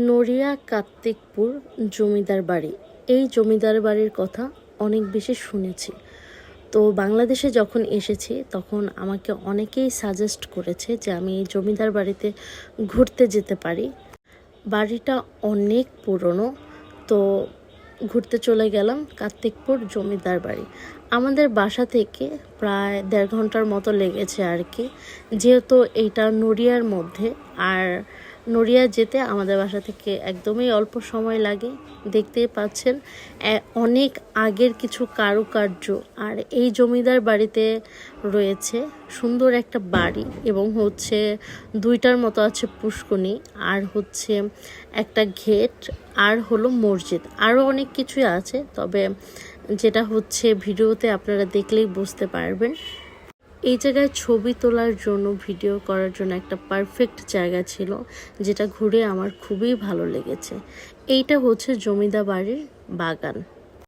নড়িয়া কার্তিকপুর জমিদার বাড়ি। এই জমিদার বাড়ির কথা অনেক বেশি শুনেছি। তো বাংলাদেশে যখন এসেছি, তখন আমাকে অনেকেই সাজেস্ট করেছে যে আমি এই জমিদার বাড়িতে ঘুরতে যেতে পারি। বাড়িটা অনেক পুরনো, তো ঘুরতে চলে গেলাম কার্তিকপুর জমিদার বাড়ি। আমাদের বাসা থেকে প্রায় দেড় ঘণ্টার মতো লেগেছে আর কি। যেহেতু এইটা নড়িয়ার মধ্যে, আর নড়িয়া যেতে আমাদের বাসা থেকে একদমই অল্প সময় লাগে, দেখতেই পাচ্ছেন। অনেক আগের কিছু কারুকার্য, আর এই জমিদার বাড়িতে রয়েছে সুন্দর একটা বাড়ি এবং হচ্ছে দুইটার মতো আছে পুষ্কনি, আর হচ্ছে একটা ঘেট, আর হলো মসজিদ। আরও অনেক কিছুই আছে, তবে যেটা হচ্ছে ভিডিওতে আপনারা দেখলেই বুঝতে পারবেন। এই জায়গায় ছবি তোলার জন্য, ভিডিও করার জন্য একটা পারফেক্ট জায়গা ছিল, যেটা ঘুরে আমার খুবই ভালো লেগেছে। এইটা হচ্ছে জমিদা বাড়ির বাগান।